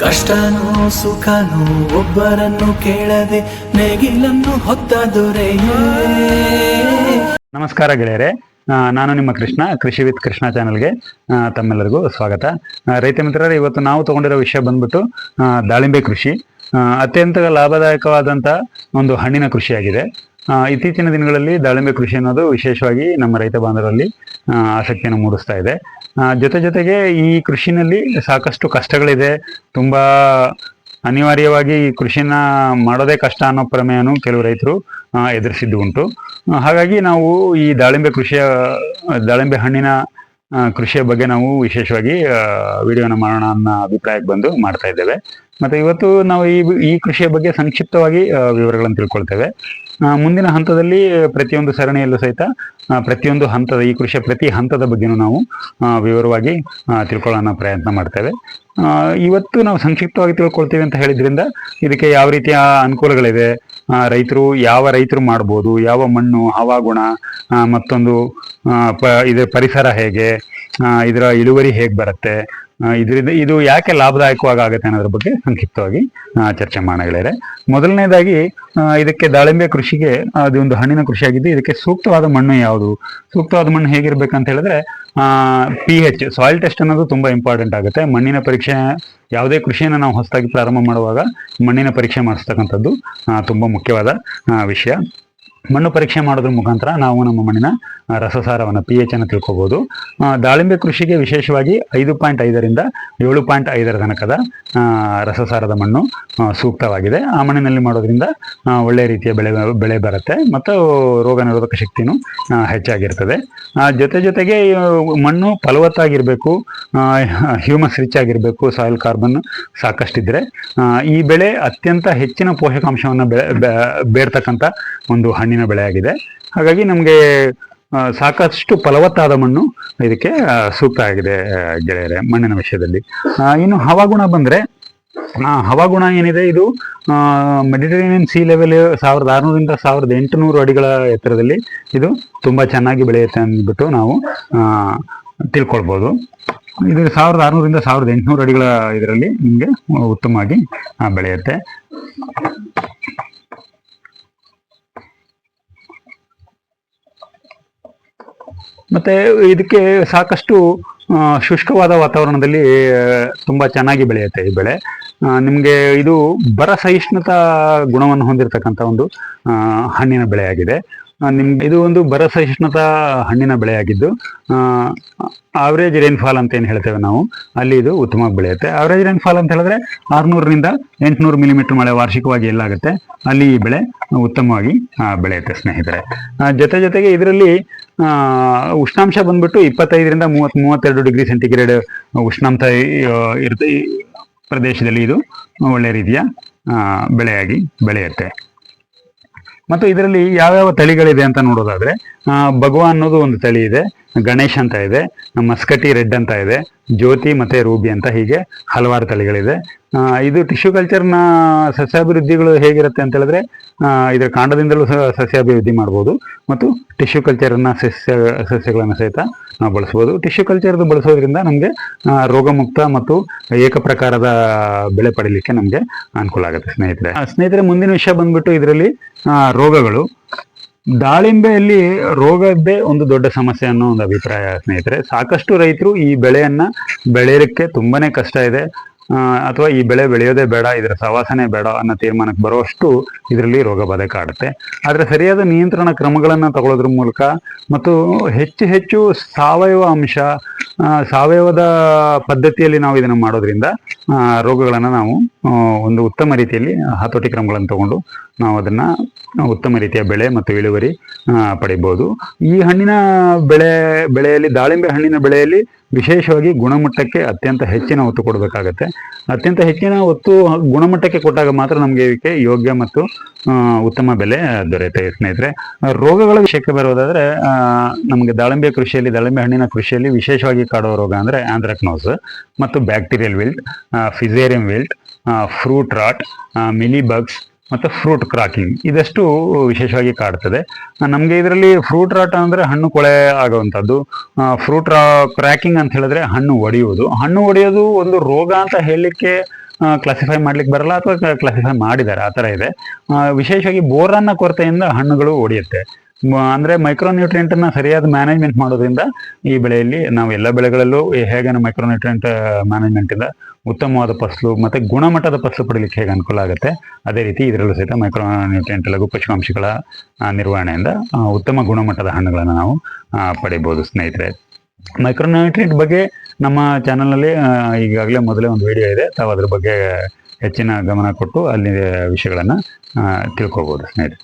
ಕಷ್ಟನೋ ಸುಖನೋ ಒಬ್ಬರನ್ನು ಕೇಳದೆ ನೇಗಿಲನ್ನು ಹೊತ್ತ ನಮಸ್ಕಾರ ಗೆಳೆಯರೆ. ನಾನು ನಿಮ್ಮ ಕೃಷ್ಣ ಕೃಷಿ ವಿತ್ ಕೃಷ್ಣ ಚಾನಲ್ಗೆ ಆ, ತಮ್ಮೆಲ್ಲರಿಗೂ ಸ್ವಾಗತ. ರೈತ ಮಿತ್ರರೇ ಇವತ್ತು ನಾವು ತಗೊಂಡಿರೋ ವಿಷಯ ಬಂದ್ಬಿಟ್ಟು ದಾಳಿಂಬೆ ಕೃಷಿ. ಅತ್ಯಂತ ಲಾಭದಾಯಕವಾದಂಥ ಒಂದು ಹಣ್ಣಿನ ಕೃಷಿಯಾಗಿದೆ. ಇತ್ತೀಚಿನ ದಿನಗಳಲ್ಲಿ ದಾಳಿಂಬೆ ಕೃಷಿ ಅನ್ನೋದು ವಿಶೇಷವಾಗಿ ನಮ್ಮ ರೈತ ಬಾಂಧವರಲ್ಲಿ ಆಸಕ್ತಿಯನ್ನು ಮೂಡಿಸ್ತಾ ಇದೆ. ಜೊತೆ ಜೊತೆಗೆ ಈ ಕೃಷಿನಲ್ಲಿ ಸಾಕಷ್ಟು ಕಷ್ಟಗಳಿದೆ. ತುಂಬಾ ಅನಿವಾರ್ಯವಾಗಿ ಈ ಕೃಷಿನ ಮಾಡೋದೇ ಕಷ್ಟ ಅನ್ನೋ ಪ್ರಮೇಯನು ಕೆಲವು ರೈತರು ಎದುರಿಸಿದ್ದು ಉಂಟು. ಹಾಗಾಗಿ ನಾವು ಈ ದಾಳಿಂಬೆ ಕೃಷಿಯ, ದಾಳಿಂಬೆ ಹಣ್ಣಿನ ಕೃಷಿಯ ಬಗ್ಗೆ ನಾವು ವಿಶೇಷವಾಗಿ ವಿಡಿಯೋನ ಮಾಡೋಣ ಅನ್ನೋ ಅಭಿಪ್ರಾಯಕ್ಕೆ ಬಂದು ಮಾಡ್ತಾ ಇದ್ದೇವೆ. ಮತ್ತೆ ಇವತ್ತು ನಾವು ಈ ಈ ಕೃಷಿಯ ಬಗ್ಗೆ ಸಂಕ್ಷಿಪ್ತವಾಗಿ ವಿವರಗಳನ್ನು ತಿಳ್ಕೊಳ್ತೇವೆ. ಮುಂದಿನ ಹಂತದಲ್ಲಿ ಪ್ರತಿಯೊಂದು ಸರಣಿಯಲ್ಲೂ ಸಹಿತ ಪ್ರತಿಯೊಂದು ಹಂತದ, ಈ ಕೃಷಿಯ ಪ್ರತಿ ಹಂತದ ಬಗ್ಗೆನೂ ನಾವು ವಿವರವಾಗಿ ತಿಳ್ಕೊಳ್ಳೋಣ ಪ್ರಯತ್ನ ಮಾಡ್ತೇವೆ. ಇವತ್ತು ನಾವು ಸಂಕ್ಷಿಪ್ತವಾಗಿ ತಿಳ್ಕೊಳ್ತೀವಿ ಅಂತ ಹೇಳಿದ್ರಿಂದ ಇದಕ್ಕೆ ಯಾವ ರೀತಿಯ ಅನುಕೂಲಗಳಿವೆ ರೈತರು ಯಾವ ರೈತರು ಮಾಡ್ಬೋದು? ಯಾವ ಮಣ್ಣು ಹವಾಗುಣ ಮತ್ತೊಂದು ಪ, ಇದರ ಪರಿಸರ ಹೇಗೆ? ಇದರ ಇಳುವರಿ ಹೇಗೆ ಬರುತ್ತೆ? ಇದರಿಂದ ಇದು ಯಾಕೆ ಲಾಭದಾಯಕವಾಗಿ ಆಗುತ್ತೆ ಅನ್ನೋದ್ರ ಬಗ್ಗೆ ಸಂಕ್ಷಿಪ್ತವಾಗಿ ಚರ್ಚೆ ಮಾಡೋಣ ಮೊದಲನೇದಾಗಿ ಇದಕ್ಕೆ ದಾಳಿಂಬೆ ಕೃಷಿಗೆ ಅದು ಒಂದು ಹಣ್ಣಿನ ಕೃಷಿಯಾಗಿದ್ದು, ಇದಕ್ಕೆ ಸೂಕ್ತವಾದ ಮಣ್ಣು ಯಾವುದು? ಸೂಕ್ತವಾದ ಮಣ್ಣು ಹೇಗಿರ್ಬೇಕಂತ ಹೇಳಿದ್ರೆ ಪಿ ಹೆಚ್ ಸಾಯಿಲ್ ಟೆಸ್ಟ್ ಅನ್ನೋದು ತುಂಬಾ ಇಂಪಾರ್ಟೆಂಟ್ ಆಗುತ್ತೆ. ಮಣ್ಣಿನ ಪರೀಕ್ಷೆ, ಯಾವುದೇ ಕೃಷಿಯನ್ನು ನಾವು ಹೊಸದಾಗಿ ಪ್ರಾರಂಭ ಮಾಡುವಾಗ ಮಣ್ಣಿನ ಪರೀಕ್ಷೆ ಮಾಡಿಸ್ತಕ್ಕಂಥದ್ದು ತುಂಬಾ ಮುಖ್ಯವಾದ ವಿಷಯ. ಮಣ್ಣು ಪರೀಕ್ಷೆ ಮಾಡೋದ್ರ ಮುಖಾಂತರ ನಾವು ನಮ್ಮ ಮಣ್ಣಿನ ರಸಸಾರವನ್ನು ಪಿ ಎಚ್ ಅನ್ನು ತಿಳ್ಕೋಬಹುದು ದಾಳಿಂಬೆ ಕೃಷಿಗೆ ವಿಶೇಷವಾಗಿ ಐದು ಪಾಯಿಂಟ್ ಐದರಿಂದ ಏಳು ಪಾಯಿಂಟ್ ಐದರ ತನಕದ ರಸಸಾರದ ಮಣ್ಣು ಸೂಕ್ತವಾಗಿದೆ. ಆ ಮಣ್ಣಿನಲ್ಲಿ ಮಾಡೋದ್ರಿಂದ ಒಳ್ಳೆ ರೀತಿಯ ಬೆಳೆ ಬೆಳೆ ಬರುತ್ತೆ ಮತ್ತು ರೋಗ ನಿರೋಧಕ ಶಕ್ತಿನೂ ಹೆಚ್ಚಾಗಿರ್ತದೆ. ಜೊತೆ ಜೊತೆಗೆ ಮಣ್ಣು ಫಲವತ್ತಾಗಿರಬೇಕು ಹ್ಯೂಮಸ್ ರಿಚ್ ಆಗಿರಬೇಕು, ಸಾಯಿಲ್ ಕಾರ್ಬನ್ ಸಾಕಷ್ಟಿದ್ರೆ ಈ ಬೆಳೆ ಅತ್ಯಂತ ಹೆಚ್ಚಿನ ಪೋಷಕಾಂಶವನ್ನು ಬೆಳೆ ಒಂದು ಹಣ್ಣಿನ ಬೆಳೆ ಆಗಿದೆ. ಹಾಗಾಗಿ ನಮಗೆ ಸಾಕಷ್ಟು ಫಲವತ್ತಾದ ಮಣ್ಣು ಇದಕ್ಕೆ ಸೂಕ್ತ ಆಗಿದೆ ಗೆಳೆಯರೆ, ಮಣ್ಣಿನ ವಿಷಯದಲ್ಲಿ. ಇನ್ನು ಹವಾಗುಣ ಬಂದ್ರೆ ಹವಾಗುಣ ಏನಿದೆ, ಇದು ಮೆಡಿಟರೇನಿಯನ್ ಸಿ ಲೆವೆಲ್ ಸಾವಿರದ ಆರುನೂರಿಂದ ಸಾವಿರದ ಎಂಟುನೂರು ಅಡಿಗಳ ಎತ್ತರದಲ್ಲಿ ಇದು ತುಂಬಾ ಚೆನ್ನಾಗಿ ಬೆಳೆಯುತ್ತೆ ಅಂದ್ಬಿಟ್ಟು ನಾವು ತಿಳ್ಕೊಳ್ಬೋದು. ಇದು ಸಾವಿರದ ಆರುನೂರಿಂದ ಸಾವಿರದ ಎಂಟುನೂರು ಅಡಿಗಳ ಇದರಲ್ಲಿ ನಿಮಗೆ ಉತ್ತಮವಾಗಿ ಬೆಳೆಯುತ್ತೆ. ಮತ್ತೆ ಇದಕ್ಕೆ ಸಾಕಷ್ಟು ಶುಷ್ಕವಾದ ವಾತಾವರಣದಲ್ಲಿ ತುಂಬಾ ಚೆನ್ನಾಗಿ ಬೆಳೆಯುತ್ತೆ ಈ ಬೆಳೆ. ನಿಮ್ಗೆ ಇದು ಬರ ಸಹಿಷ್ಣುತಾ ಗುಣವನ್ನು ಹೊಂದಿರತಕ್ಕಂಥ ಒಂದು ಹಣ್ಣಿನ ಬೆಳೆಯಾಗಿದೆ. ನಿಮ್ಗೆ ಇದು ಒಂದು ಬರ ಸಹಿಷ್ಣುತಾ ಹಣ್ಣಿನ ಬೆಳೆಯಾಗಿದ್ದು ಆವರೇಜ್ ರೈನ್ಫಾಲ್ ಅಂತ ಏನು ಹೇಳ್ತೇವೆ ನಾವು, ಅಲ್ಲಿ ಇದು ಉತ್ತಮವಾಗಿ ಬೆಳೆಯುತ್ತೆ. ಆವರೇಜ್ ರೈನ್ಫಾಲ್ ಅಂತ ಹೇಳಿದ್ರೆ ಆರ್ನೂರರಿಂದ ಎಂಟುನೂರು ಮಿಲಿಮೀಟರ್ ಮಳೆ ವಾರ್ಷಿಕವಾಗಿ ಎಲ್ಲಾಗುತ್ತೆ ಅಲ್ಲಿ ಈ ಬೆಳೆ ಉತ್ತಮವಾಗಿ ಬೆಳೆಯುತ್ತೆ ಸ್ನೇಹಿತರೆ. ಜೊತೆ ಜೊತೆಗೆ ಇದರಲ್ಲಿ ಉಷ್ಣಾಂಶ ಬಂದ್ಬಿಟ್ಟು ಇಪ್ಪತ್ತೈದರಿಂದ ಮೂವತ್ ಮೂವತ್ತೆರಡು ಡಿಗ್ರಿ ಸೆಂಟಿಗ್ರೇಡ್ ಉಷ್ಣಾಂಶ ಇರುತ್ತೆ. ಪ್ರದೇಶದಲ್ಲಿ ಇದು ಒಳ್ಳೆ ರೀತಿಯ ಬೆಳೆಯಾಗಿ ಬೆಳೆಯುತ್ತೆ. ಮತ್ತು ಇದರಲ್ಲಿ ಯಾವ್ಯಾವ ತಳಿಗಳಿದೆ ಅಂತ ನೋಡೋದಾದ್ರೆ ಆ, ಭಗವಾ ಅನ್ನೋದು ಒಂದು ತಳಿ ಇದೆ ಗಣೇಶ್ ಅಂತ ಇದೆ ಮಸ್ಕಟಿ ರೆಡ್ ಅಂತ ಇದೆ ಜ್ಯೋತಿ ಮತ್ತೆ ರೂಬಿ ಅಂತ ಹೀಗೆ ಹಲವಾರು ತಳಿಗಳಿದೆ. ಇದು ಟಿಶ್ಯೂ ಕಲ್ಚರ್ನ ಸಸ್ಯಾಭಿವೃದ್ಧಿಗಳು ಹೇಗಿರುತ್ತೆ ಅಂತ ಹೇಳಿದ್ರೆ ಇದರ ಕಾಂಡದಿಂದಲೂ ಸಸ್ಯಾಭಿವೃದ್ಧಿ ಮಾಡ್ಬೋದು. ಮತ್ತು ಟಿಶ್ಯೂ ಕಲ್ಚರ್ನ ಸಸ್ಯ ಸಸ್ಯಗಳನ್ನು ಸಹಿತ ನಾವು ಬಳಸ್ಬೋದು. ಟಿಶ್ಯೂ ಕಲ್ಚರ್ದು ಬಳಸೋದ್ರಿಂದ ನಮಗೆ ರೋಗಮುಕ್ತ ಮತ್ತು ಏಕ ಪ್ರಕಾರದ ಬೆಳೆ ಪಡೀಲಿಕ್ಕೆ ನಮಗೆ ಅನುಕೂಲ ಆಗುತ್ತೆ ಸ್ನೇಹಿತರೆ. ಸ್ನೇಹಿತರೆ, ಮುಂದಿನ ವಿಷಯ ಬಂದ್ಬಿಟ್ಟು ಇದರಲ್ಲಿ ರೋಗಗಳು. ದಾಳಿಂಬೆಯಲ್ಲಿ ರೋಗದ್ದೇ ಒಂದು ದೊಡ್ಡ ಸಮಸ್ಯೆ ಅನ್ನೋ ಒಂದು ಅಭಿಪ್ರಾಯ ಸ್ನೇಹಿತರೆ. ಸಾಕಷ್ಟು ರೈತರು ಈ ಬೆಳೆಯನ್ನ ಬೆಳೆಯಲಿಕ್ಕೆ ತುಂಬಾನೇ ಕಷ್ಟ ಇದೆ. ಅಥವಾ ಈ ಬೆಳೆ ಬೆಳೆಯೋದೇ ಬೇಡ, ಇದರ ಸವಾಸನೆ ಬೇಡ ಅನ್ನೋ ತೀರ್ಮಾನಕ್ಕೆ ಬರುವಷ್ಟು ಇದರಲ್ಲಿ ರೋಗ ಬಾಧೆ ಕಾಡುತ್ತೆ ಆದರೆ ಸರಿಯಾದ ನಿಯಂತ್ರಣ ಕ್ರಮಗಳನ್ನು ತಗೊಳ್ಳೋದ್ರ ಮೂಲಕ ಮತ್ತು ಹೆಚ್ಚು ಹೆಚ್ಚು ಸಾವಯವ ಅಂಶ ಸಾವಯವದ ಪದ್ಧತಿಯಲ್ಲಿ ನಾವು ಇದನ್ನು ಮಾಡೋದ್ರಿಂದ ರೋಗಗಳನ್ನು ನಾವು ಒಂದು ಉತ್ತಮ ರೀತಿಯಲ್ಲಿ ಹತೋಟಿ ಕ್ರಮಗಳನ್ನು ತಗೊಂಡು ನಾವು ಅದನ್ನ ಉತ್ತಮ ರೀತಿಯ ಬೆಳೆ ಮತ್ತು ಇಳುವರಿ ಪಡೆಯಬಹುದು ಈ ಹಣ್ಣಿನ ಬೆಳೆ, ಬೆಳೆಯಲ್ಲಿ, ದಾಳಿಂಬೆ ಹಣ್ಣಿನ ಬೆಳೆಯಲ್ಲಿ ವಿಶೇಷವಾಗಿ ಗುಣಮಟ್ಟಕ್ಕೆ ಅತ್ಯಂತ ಹೆಚ್ಚಿನ ಒತ್ತು ಕೊಡಬೇಕಾಗತ್ತೆ. ಅತ್ಯಂತ ಹೆಚ್ಚಿನ ಒತ್ತು ಗುಣಮಟ್ಟಕ್ಕೆ ಕೊಟ್ಟಾಗ ಮಾತ್ರ ನಮಗೆ ಇದಕ್ಕೆ ಯೋಗ್ಯ ಮತ್ತು ಉತ್ತಮ ಬೆಲೆ ದೊರೆಯುತ್ತೆ. ಸ್ನೇಹಿತರೆ, ರೋಗಗಳ ವಿಷಯಕ್ಕೆ ಬರೋದಾದ್ರೆ ನಮಗೆ ದಾಳಿಂಬೆ ಕೃಷಿಯಲ್ಲಿ, ದಾಳಿಂಬೆ ಹಣ್ಣಿನ ಕೃಷಿಯಲ್ಲಿ ವಿಶೇಷವಾಗಿ ಕಾಡುವ ರೋಗ ಅಂದರೆ ಆಂಥ್ರಾಕ್ನೋಸ್ ಮತ್ತು bacterial wilt fusarium wilt fruit rot mealy bugs ಮತ್ತು ಫ್ರೂಟ್ ಕ್ರಾಕಿಂಗ್ ಇದಷ್ಟು ವಿಶೇಷವಾಗಿ ಕಾಡ್ತದೆ. ನಮಗೆ ಇದರಲ್ಲಿ ಫ್ರೂಟ್ ರಾಟ ಅಂದರೆ ಹಣ್ಣು ಕೊಳೆ ಆಗುವಂಥದ್ದು. ಫ್ರೂಟ್ ರಾ ಕ್ರ್ಯಾಕಿಂಗ್ ಅಂತ ಹೇಳಿದ್ರೆ ಹಣ್ಣು ಒಡೆಯುವುದು. ಹಣ್ಣು ಒಡೆಯೋದು ಒಂದು ರೋಗ ಅಂತ ಹೇಳಲಿಕ್ಕೆ ಕ್ಲಾಸಿಫೈ ಮಾಡ್ಲಿಕ್ಕೆ ಬರಲ್ಲ ಅಥವಾ ಕ್ಲಾಸಿಫೈ ಮಾಡಿದ್ದಾರೆ ಆ ಥರ ಇದೆ. ವಿಶೇಷವಾಗಿ ಬೋರನ್ನ ಕೊರತೆಯಿಂದ ಹಣ್ಣುಗಳು ಒಡೆಯುತ್ತೆ. ಅಂದ್ರೆ ಮೈಕ್ರೋನ್ಯೂಟ್ರಿಯೆಂಟ್ನ ಸರಿಯಾದ ಮ್ಯಾನೇಜ್ಮೆಂಟ್ ಮಾಡೋದ್ರಿಂದ ಈ ಬೆಳೆಯಲ್ಲಿ ನಾವು ಎಲ್ಲ ಬೆಳೆಗಳಲ್ಲೂ ಹೇಗೆ ಮೈಕ್ರೋನ್ಯೂಟ್ರಿಯೆಂಟ್ ಮ್ಯಾನೇಜ್ಮೆಂಟ್ ಇಂದ ಉತ್ತಮವಾದ ಫಸಲು ಮತ್ತೆ ಗುಣಮಟ್ಟದ ಫಸಲು ಪಡೀಲಿಕ್ಕೆ ಹೇಗೆ ಅನುಕೂಲ ಆಗುತ್ತೆ, ಅದೇ ರೀತಿ ಇದರಲ್ಲೂ ಸಹಿತ ಮೈಕ್ರೋನ್ಯೂಟ್ರಿಯೆಂಟ್ ಲಘು ಪೋಷಕಾಂಶಗಳ ನಿರ್ವಹಣೆಯಿಂದ ಉತ್ತಮ ಗುಣಮಟ್ಟದ ಹಣ್ಣುಗಳನ್ನು ನಾವು ಪಡೆಯಬಹುದು ಸ್ನೇಹಿತರೆ. ಮೈಕ್ರೋನ್ಯೂಟ್ರಿಯೆಂಟ್ ಬಗ್ಗೆ ನಮ್ಮ ಚಾನಲ್ನಲ್ಲಿ ಈಗಾಗಲೇ ಮೊದಲೇ ಒಂದು ವಿಡಿಯೋ ಇದೆ, ತಾವು ಅದ್ರ ಬಗ್ಗೆ ಹೆಚ್ಚಿನ ಗಮನ ಕೊಟ್ಟು ಅಲ್ಲಿ ವಿಷಯಗಳನ್ನು ತಿಳ್ಕೊಬೋದು ಸ್ನೇಹಿತರೆ.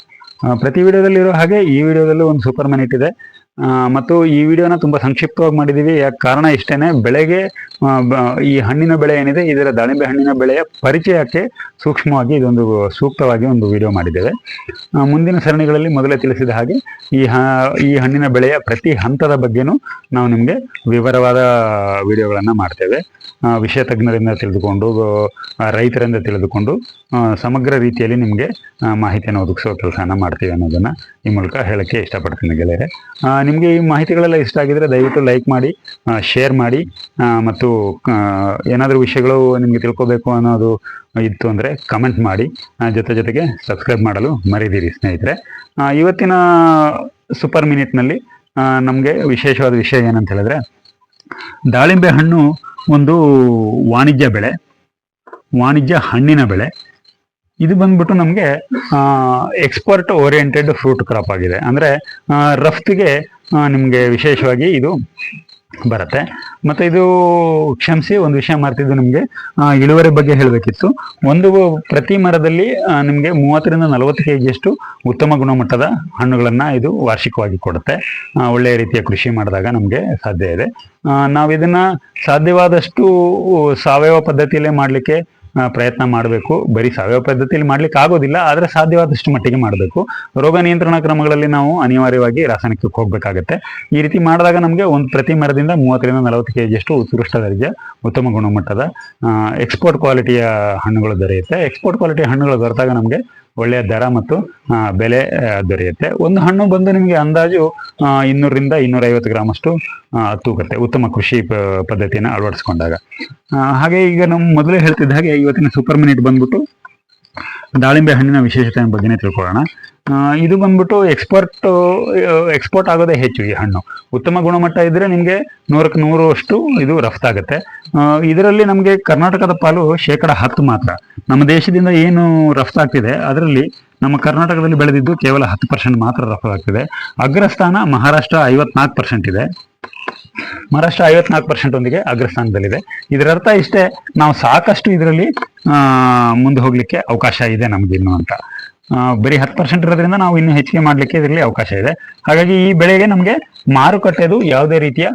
ಪ್ರತಿ ವಿಡಿಯೋದಲ್ಲಿ ಇರೋ ಹಾಗೆ ಈ ವಿಡಿಯೋದಲ್ಲೂ ಒಂದು ಸೂಪರ್ ಮ್ಯಾನ್ ಆ, ಮತ್ತು ಈ ವಿಡಿಯೋನ ತುಂಬ ಸಂಕ್ಷಿಪ್ತವಾಗಿ ಮಾಡಿದ್ದೀವಿ. ಯಾಕೆ ಕಾರಣ ಇಷ್ಟೇನೆ ಬೆಳೆಗೆ ಈ ಹಣ್ಣಿನ ಬೆಳೆ ಏನಿದೆ ಇದರ ದಾಳಿಂಬೆ ಹಣ್ಣಿನ ಬೆಳೆಯ ಪರಿಚಯಕ್ಕೆ ಸೂಕ್ಷ್ಮವಾಗಿ ಇದೊಂದು ಸೂಕ್ತವಾಗಿ ಒಂದು ವಿಡಿಯೋ ಮಾಡಿದ್ದೇವೆ. ಮುಂದಿನ ಸರಣಿಗಳಲ್ಲಿ ಮೊದಲೇ ತಿಳಿಸಿದ ಹಾಗೆ ಈ ಈ ಹಣ್ಣಿನ ಬೆಳೆಯ ಪ್ರತಿ ಹಂತದ ಬಗ್ಗೆನೂ ನಾವು ನಿಮಗೆ ವಿವರವಾದ ವಿಡಿಯೋಗಳನ್ನು ಮಾಡ್ತೇವೆ. ವಿಷಯ ತಜ್ಞರಿಂದ ತಿಳಿದುಕೊಂಡು ರೈತರಿಂದ ತಿಳಿದುಕೊಂಡು ಸಮಗ್ರ ರೀತಿಯಲ್ಲಿ ನಿಮಗೆ ಮಾಹಿತಿಯನ್ನು ಒದಗಿಸೋ ಕೆಲಸನ ಮಾಡ್ತೀವಿ ಅನ್ನೋದನ್ನ ಈ ಮೂಲಕ ಹೇಳಕ್ಕೆ ಇಷ್ಟಪಡ್ತೀನಿ ಗೆಳೆಯರೆ. ನಿಮಗೆ ಈ ಮಾಹಿತಿಗಳೆಲ್ಲ ಇಷ್ಟ ಆಗಿದ್ರೆ ದಯವಿಟ್ಟು ಲೈಕ್ ಮಾಡಿ ಶೇರ್ ಮಾಡಿ ಮತ್ತು ಏನಾದರೂ ವಿಷಯಗಳು ನಿಮಗೆ ತಿಳ್ಕೊಬೇಕು ಅನ್ನೋದು ಇತ್ತು ಅಂದರೆ ಕಮೆಂಟ್ ಮಾಡಿ ಜೊತೆ ಜೊತೆಗೆ ಸಬ್ಸ್ಕ್ರೈಬ್ ಮಾಡಲು ಮರಿದಿರಿ ಸ್ನೇಹಿತರೆ. ಇವತ್ತಿನ ಸೂಪರ್ ಮಿನಿಟ್ನಲ್ಲಿ ನಮಗೆ ವಿಶೇಷವಾದ ವಿಷಯ ಏನಂತ ಹೇಳಿದ್ರೆ, ದಾಳಿಂಬೆ ಹಣ್ಣು ಒಂದು ವಾಣಿಜ್ಯ ಬೆಳೆ, ವಾಣಿಜ್ಯ ಹಣ್ಣಿನ ಬೆಳೆ. ಇದು ಬಂದ್ಬಿಟ್ಟು ನಮಗೆ ಎಕ್ಸ್ಪೋರ್ಟ್ ಓರಿಯೆಂಟೆಡ್ ಫ್ರೂಟ್ ಕ್ರಾಪ್ ಆಗಿದೆ. ಅಂದರೆ ರಫ್ತಿಗೆ ನಿಮಗೆ ವಿಶೇಷವಾಗಿ ಇದು ಬರುತ್ತೆ. ಮತ್ತು ಇದು ಕ್ಷಮಿಸಿ ಒಂದು ವಿಷಯ ಮಾಡ್ತಿದ್ದು ನಿಮಗೆ. ಇಳುವರಿ ಬಗ್ಗೆ ಹೇಳಬೇಕಿತ್ತು. ಒಂದು ಪ್ರತಿ ಮರದಲ್ಲಿ ನಿಮಗೆ ಮೂವತ್ತರಿಂದ ನಲವತ್ತು ಕೆ ಜಿಯಷ್ಟು ಉತ್ತಮ ಗುಣಮಟ್ಟದ ಹಣ್ಣುಗಳನ್ನು ಇದು ವಾರ್ಷಿಕವಾಗಿ ಕೊಡುತ್ತೆ. ಒಳ್ಳೆಯ ರೀತಿಯ ಕೃಷಿ ಮಾಡಿದಾಗ ನಮಗೆ ಸಾಧ್ಯ ಇದೆ. ನಾವು ಇದನ್ನ ಸಾಧ್ಯವಾದಷ್ಟು ಸಾವಯವ ಪದ್ಧತಿಯಲ್ಲೇ ಮಾಡಲಿಕ್ಕೆ ಪ್ರಯತ್ನ ಮಾಡಬೇಕು. ಬರೀ ಸಾವಯವ ಪದ್ಧತಿಯಲ್ಲಿ ಮಾಡ್ಲಿಕ್ಕೆ ಆಗೋದಿಲ್ಲ, ಆದರೆ ಸಾಧ್ಯವಾದಷ್ಟು ಮಟ್ಟಿಗೆ ಮಾಡಬೇಕು. ರೋಗ ನಿಯಂತ್ರಣ ಕ್ರಮಗಳಲ್ಲಿ ನಾವು ಅನಿವಾರ್ಯವಾಗಿ ರಾಸಾಯನಿಕಕ್ಕೆ ಹೋಗಬೇಕಾಗತ್ತೆ. ಈ ರೀತಿ ಮಾಡಿದಾಗ ನಮಗೆ ಒಂದು ಪ್ರತಿ ಮರದಿಂದ ಮೂವತ್ತರಿಂದ ನಲವತ್ತು ಕೆ ಜಿಯಷ್ಟು ಉತ್ಕೃಷ್ಟ ದರ್ಜೆ, ಉತ್ತಮ ಗುಣಮಟ್ಟದ ಎಕ್ಸ್ಪೋರ್ಟ್ ಕ್ವಾಲಿಟಿಯ ಹಣ್ಣುಗಳು ದೊರೆಯುತ್ತೆ. ಎಕ್ಸ್ಪೋರ್ಟ್ ಕ್ವಾಲಿಟಿ ಹಣ್ಣುಗಳು ದೊರೆತಾಗ ನಮಗೆ ಒಳ್ಳೆಯ ದರ ಮತ್ತು ಬೆಲೆ ದೊರೆಯುತ್ತೆ. ಒಂದು ಹಣ್ಣು ಬಂದು ನಿಮಗೆ ಅಂದಾಜು ಆ, ಇನ್ನೂರರಿಂದ ಇನ್ನೂರೈವತ್ತು ಗ್ರಾಮ್ ಅಷ್ಟು ಆ, ತೂಗುತ್ತೆ ಉತ್ತಮ ಕೃಷಿ ಪದ್ಧತಿಯನ್ನು ಅಳವಡಿಸ್ಕೊಂಡಾಗ. ಹಾಗೆ ಈಗ ನಮ್ಮ ಮೊದಲೇ ಹೇಳ್ತಿದ್ದ ಹಾಗೆ ಇವತ್ತಿನ ಸೂಪರ್ ಮಿನಿಟ್ ಬಂದ್ಬಿಟ್ಟು ದಾಳಿಂಬೆ ಹಣ್ಣಿನ ವಿಶೇಷತೆ ಬಗ್ಗೆನೇ ತಿಳ್ಕೊಳ್ಳೋಣ. ಇದು ಬಂದ್ಬಿಟ್ಟು ಎಕ್ಸ್ಪೋರ್ಟ್ ಎಕ್ಸ್ಪೋರ್ಟ್ ಆಗೋದೇ ಹೆಚ್ಚು ಈ ಹಣ್ಣು. ಉತ್ತಮ ಗುಣಮಟ್ಟ ಇದ್ರೆ ನಿಮಗೆ ನೂರಕ್ಕೆ ನೂರು ಅಷ್ಟು ಇದು ರಫ್ತಾಗುತ್ತೆ ಇದರಲ್ಲಿ ನಮಗೆ ಕರ್ನಾಟಕದ ಪಾಲು ಶೇಕಡ ಹತ್ತು ಮಾತ್ರ. ನಮ್ಮ ದೇಶದಿಂದ ಏನು ರಫ್ತಾಗ್ತಿದೆ ಅದರಲ್ಲಿ ನಮ್ಮ ಕರ್ನಾಟಕದಲ್ಲಿ ಬೆಳೆದಿದ್ದು ಕೇವಲ ಹತ್ತು ಪರ್ಸೆಂಟ್ ಮಾತ್ರ ರಫ್ತಾಗ್ತಿದೆ ಅಗ್ರಸ್ಥಾನ ಮಹಾರಾಷ್ಟ್ರ ಐವತ್ನಾಲ್ಕು ಪರ್ಸೆಂಟ್ ಇದೆ. ಮಹಾರಾಷ್ಟ್ರ ಐವತ್ನಾಲ್ಕು ಪರ್ಸೆಂಟ್ ಒಂದಿಗೆ ಅಗ್ರಸ್ಥಾನದಲ್ಲಿದೆ. ಇದರ ಅರ್ಥ ಇಷ್ಟೇ ನಾವು ಸಾಕಷ್ಟು ಇದರಲ್ಲಿ ಮುಂದೆ ಹೋಗ್ಲಿಕ್ಕೆ ಅವಕಾಶ ಇದೆ ನಮ್ಗೆ ಇನ್ನು ಅಂತ. ಬರೀ ಹತ್ತು ಪರ್ಸೆಂಟ್ ಇರೋದ್ರಿಂದ ನಾವು ಇನ್ನು ಹೆಚ್ಚಿಗೆ ಮಾಡಲಿಕ್ಕೆ ಇದರಲ್ಲಿ ಅವಕಾಶ ಇದೆ. ಹಾಗಾಗಿ ಈ ಬೆಳೆಗೆ ನಮಗೆ ಮಾರುಕಟ್ಟೆದು ಯಾವುದೇ ರೀತಿಯ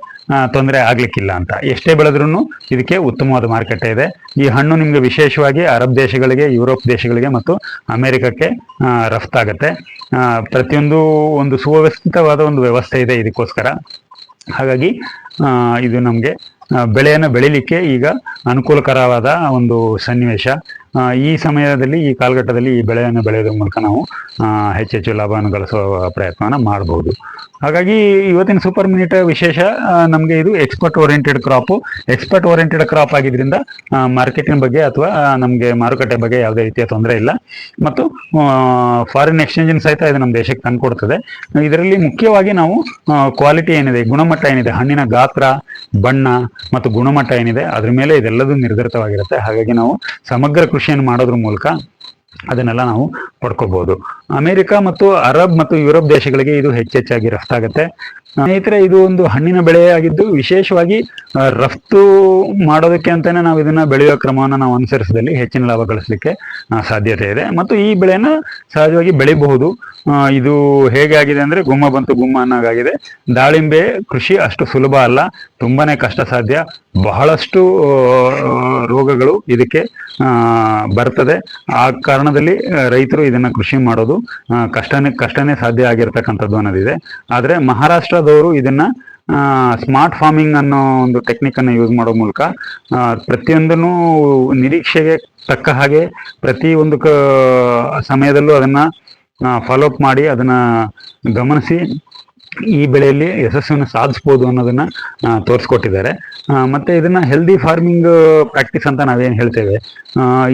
ತೊಂದರೆ ಆಗ್ಲಿಕ್ಕಿಲ್ಲ ಅಂತ. ಎಷ್ಟೇ ಬೆಳೆದ್ರೂ ಇದಕ್ಕೆ ಉತ್ತಮವಾದ ಮಾರುಕಟ್ಟೆ ಇದೆ. ಈ ಹಣ್ಣು ನಿಮಗೆ ವಿಶೇಷವಾಗಿ ಅರಬ್ ದೇಶಗಳಿಗೆ, ಯುರೋಪ್ ದೇಶಗಳಿಗೆ ಮತ್ತು ಅಮೆರಿಕಕ್ಕೆ ರಫ್ತಾಗತ್ತೆ. ಪ್ರತಿಯೊಂದು ಒಂದು ಸುವ್ಯವಸ್ಥಿತವಾದ ಒಂದು ವ್ಯವಸ್ಥೆ ಇದೆ ಇದಕ್ಕೋಸ್ಕರ. ಹಾಗಾಗಿ ಇದು ನಮಗೆ ಬೆಳೆಯನ್ನು ಬೆಳಿಲಿಕ್ಕೆ ಈಗ ಅನುಕೂಲಕರವಾದ ಒಂದು ಸನ್ನಿವೇಶ. ಈ ಸಮಯದಲ್ಲಿ, ಈ ಕಾಲಘಟ್ಟದಲ್ಲಿ ಈ ಬೆಳೆಯನ್ನು ಬೆಳೆಯೋದ್ರ ಮೂಲಕ ನಾವು ಹೆಚ್ಚೆಚ್ಚು ಲಾಭವನ್ನು ಗಳಿಸುವ ಪ್ರಯತ್ನವನ್ನು ಮಾಡಬಹುದು ಹಾಗಾಗಿ ಇವತ್ತಿನ ಸೂಪರ್ ಮಿನಿಟ್ ವಿಶೇಷ ನಮಗೆ ಇದು export oriented crop export oriented crop ಆಗಿದ್ರಿಂದ ಮಾರ್ಕೆಟಿನ ಬಗ್ಗೆ ಅಥವಾ ನಮಗೆ ಮಾರುಕಟ್ಟೆ ಬಗ್ಗೆ ಯಾವುದೇ ರೀತಿಯ ತೊಂದರೆ ಇಲ್ಲ. ಮತ್ತು ಫಾರಿನ್ ಎಕ್ಸ್ಚೇಂಜಿನ ಸಹಿತ ಇದು ನಮ್ಮ ದೇಶಕ್ಕೆ ತಂದುಕೊಡ್ತದೆ. ಇದರಲ್ಲಿ ಮುಖ್ಯವಾಗಿ ನಾವು ಕ್ವಾಲಿಟಿ ಏನಿದೆ, ಗುಣಮಟ್ಟ ಏನಿದೆ, ಹಣ್ಣಿನ ಗಾತ್ರ, ಬಣ್ಣ ಮತ್ತು ಗುಣಮಟ್ಟ ಏನಿದೆ, ಅದ್ರ ಮೇಲೆ ಇದೆಲ್ಲದೂ ನಿರ್ಧರಿತವಾಗಿರುತ್ತೆ. ಹಾಗಾಗಿ ನಾವು ಸಮಗ್ರ ಕೃಷಿಯನ್ನು ಮಾಡೋದ್ರ ಮೂಲಕ ಅದನ್ನೆಲ್ಲ ನಾವು ಪಡ್ಕೋಬಹುದು ಅಮೆರಿಕ ಮತ್ತು ಅರಬ್ ಮತ್ತು ಯುರೋಪ್ ದೇಶಗಳಿಗೆ ಇದು ಹೆಚ್ಚೆಚ್ಚಾಗಿ ರಫ್ತಾಗತ್ತೆ ಸ್ನೇಹಿತರೆ, ಇದು ಒಂದು ಹಣ್ಣಿನ ಬೆಳೆಯಾಗಿದ್ದು ವಿಶೇಷವಾಗಿ ರಫ್ತು ಮಾಡೋದಕ್ಕೆ ಅಂತಾನೆ ನಾವು ಇದನ್ನ ಬೆಳೆಯುವ ಕ್ರಮವನ್ನು ನಾವು ಅನುಸರಿಸಿದಲ್ಲಿ ಹೆಚ್ಚಿನ ಲಾಭ ಗಳಿಸಲಿಕ್ಕೆ ಸಾಧ್ಯತೆ ಇದೆ. ಮತ್ತು ಈ ಬೆಳೆಯನ್ನು ಸಹಜವಾಗಿ ಬೆಳಿಬಹುದು. ಇದು ಹೇಗೆ ಆಗಿದೆ ಅಂದ್ರೆ ಗುಮ್ಮ ಬಂತು ಗುಮ್ಮ ಅನ್ನೋಗಾಗಿದೆ ದಾಳಿಂಬೆ ಕೃಷಿ ಅಷ್ಟು ಸುಲಭ ಅಲ್ಲ. ತುಂಬಾನೇ ಕಷ್ಟ ಸಾಧ್ಯ. ಬಹಳಷ್ಟು ರೋಗಗಳು ಇದಕ್ಕೆ ಬರ್ತದೆ. ಆ ಕಾರಣದಲ್ಲಿ ರೈತರು ಇದನ್ನ ಕೃಷಿ ಮಾಡೋದು ಕಷ್ಟನೇ ಕಷ್ಟನೇ ಸಾಧ್ಯ ಆಗಿರ್ತಕ್ಕಂಥದ್ದು ಅನ್ನೋದಿದೆ. ಆದರೆ ಮಹಾರಾಷ್ಟ್ರದವರು ಇದನ್ನ ಸ್ಮಾರ್ಟ್ ಫಾರ್ಮಿಂಗ್ ಅನ್ನೋ ಒಂದು ಟೆಕ್ನಿಕ್ ಅನ್ನು ಯೂಸ್ ಮಾಡೋ ಮೂಲಕ ಪ್ರತಿಯೊಂದನ್ನು ನಿರೀಕ್ಷೆಗೆ ತಕ್ಕ ಹಾಗೆ ಪ್ರತಿ ಒಂದು ಕ, ಸಮಯದಲ್ಲೂ ಅದನ್ನ ಫಾಲೋ ಅಪ್ ಮಾಡಿ ಅದನ್ನ ಗಮನಿಸಿ ಈ ಬೆಳೆಯಲ್ಲಿ ಯಶಸ್ಸನ್ನು ಸಾಧಿಸ್ಬೋದು ಅನ್ನೋದನ್ನ ತೋರಿಸ್ಕೊಟ್ಟಿದ್ದಾರೆ. ಮತ್ತೆ ಇದನ್ನ ಹೆಲ್ದಿ ಫಾರ್ಮಿಂಗ್ ಪ್ರಾಕ್ಟೀಸ್ ಅಂತ ನಾವೇನ್ ಹೇಳ್ತೇವೆ.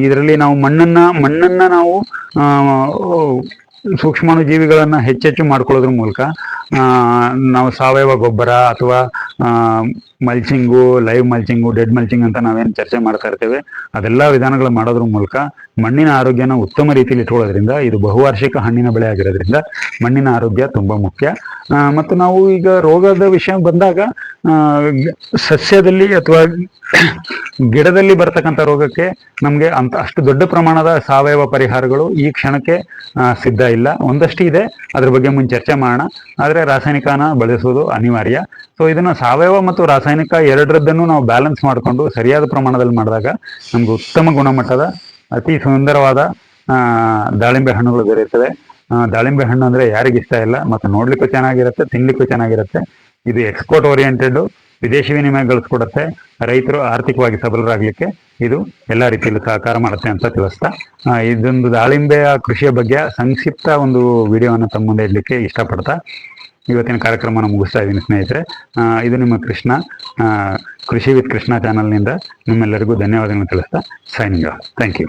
ಇದರಲ್ಲಿ ನಾವು ಮಣ್ಣನ್ನ ಮಣ್ಣನ್ನ ನಾವು ಸೂಕ್ಷ್ಮಾಣು ಜೀವಿಗಳನ್ನ ಹೆಚ್ಚೆಚ್ಚು ಮಾಡ್ಕೊಳ್ಳೋದ್ರ ಮೂಲಕ ನಾವು ಸಾವಯವ ಗೊಬ್ಬರ ಅಥವಾ mulching live mulching dead mulching ಅಂತ ನಾವೇನು ಚರ್ಚೆ ಮಾಡ್ತಾ ಇರ್ತೇವೆ, ಅದೆಲ್ಲ ವಿಧಾನಗಳು ಮಾಡೋದ್ರ ಮೂಲಕ ಮಣ್ಣಿನ ಆರೋಗ್ಯನ ಉತ್ತಮ ರೀತಿಯಲ್ಲಿ ಇಟ್ಕೊಳ್ಳೋದ್ರಿಂದ, ಇದು ಬಹುವಾರ್ಷಿಕ ಹಣ್ಣಿನ ಬೆಳೆ ಆಗಿರೋದ್ರಿಂದ ಮಣ್ಣಿನ ಆರೋಗ್ಯ ತುಂಬಾ ಮುಖ್ಯ. ಮತ್ತು ನಾವು ಈಗ ರೋಗದ ವಿಷಯ ಬಂದಾಗ ಸಸ್ಯದಲ್ಲಿ ಅಥವಾ ಗಿಡದಲ್ಲಿ ಬರ್ತಕ್ಕಂಥ ರೋಗಕ್ಕೆ ನಮಗೆ ಅಂತ ಅಷ್ಟು ದೊಡ್ಡ ಪ್ರಮಾಣದ ಸಾವಯವ ಪರಿಹಾರಗಳು ಈ ಕ್ಷಣಕ್ಕೆ ಸಿದ್ಧ ಇಲ್ಲ. ಒಂದಷ್ಟು ಇದೆ, ಅದ್ರ ಬಗ್ಗೆ ಮುಂಚೆ ಚರ್ಚೆ ಮಾಡೋಣ. ಆದರೆ ರಾಸಾಯನಿಕನ ಬಳಸೋದು ಅನಿವಾರ್ಯ. ಸೊ ಇದನ್ನ ಸಾವಯವ ಮತ್ತು ರಾಸಾಯನಿಕ ಎರಡರದ್ದನ್ನು ನಾವು ಬ್ಯಾಲೆನ್ಸ್ ಮಾಡಿಕೊಂಡು ಸರಿಯಾದ ಪ್ರಮಾಣದಲ್ಲಿ ಮಾಡಿದಾಗ ನಮ್ಗೆ ಉತ್ತಮ ಗುಣಮಟ್ಟದ ಅತಿ ಸುಂದರವಾದ ದಾಳಿಂಬೆ ಹಣ್ಣುಗಳು ದೊರೆಯುತ್ತವೆ. ಆ, ದಾಳಿಂಬೆ ಹಣ್ಣು ಅಂದ್ರೆ ಯಾರಿಗೆ ಇಷ್ಟ ಇಲ್ಲ ಮತ್ತು ನೋಡ್ಲಿಕ್ಕೂ ಚೆನ್ನಾಗಿರುತ್ತೆ ತಿನ್ಲಿಕ್ಕೂ ಚೆನ್ನಾಗಿರುತ್ತೆ. ಇದು ಎಕ್ಸ್ಪೋರ್ಟ್ ಓರಿಯೆಂಟೆಡ್ ವಿದೇಶಿ ವಿನಿಮಯ ಗಳಿಸ್ಕೊಡುತ್ತೆ. ರೈತರು ಆರ್ಥಿಕವಾಗಿ ಸಬಲರಾಗಲಿಕ್ಕೆ ಇದು ಎಲ್ಲ ರೀತಿಯಲ್ಲೂ ಸಹಕಾರ ಮಾಡುತ್ತೆ ಅಂತ ತಿಳಿಸ್ತಾ. ಇದೊಂದು ದಾಳಿಂಬೆಯ ಕೃಷಿಯ ಬಗ್ಗೆ ಸಂಕ್ಷಿಪ್ತ ಒಂದು ವಿಡಿಯೋವನ್ನು ತಮ್ಮ ಮುಂದೆ ಇಡಲಿಕ್ಕೆ ಇಷ್ಟಪಡ್ತಾ. ಇವತ್ತಿನ ಕಾರ್ಯಕ್ರಮನ ಮುಗಿಸ್ತಾ ಇದ್ದೀನಿ ಸ್ನೇಹಿತರೆ. ಇದು ನಿಮ್ಮ ಕೃಷ್ಣ. ಕೃಷಿ ವಿತ್ ಕೃಷ್ಣ ಚಾನಲ್ನಿಂದ ನಿಮ್ಮೆಲ್ಲರಿಗೂ ಧನ್ಯವಾದಗಳನ್ನು ತಿಳಿಸ್ತಾ ಸೈನಿಂಗ್ ಥ್ಯಾಂಕ್ ಯು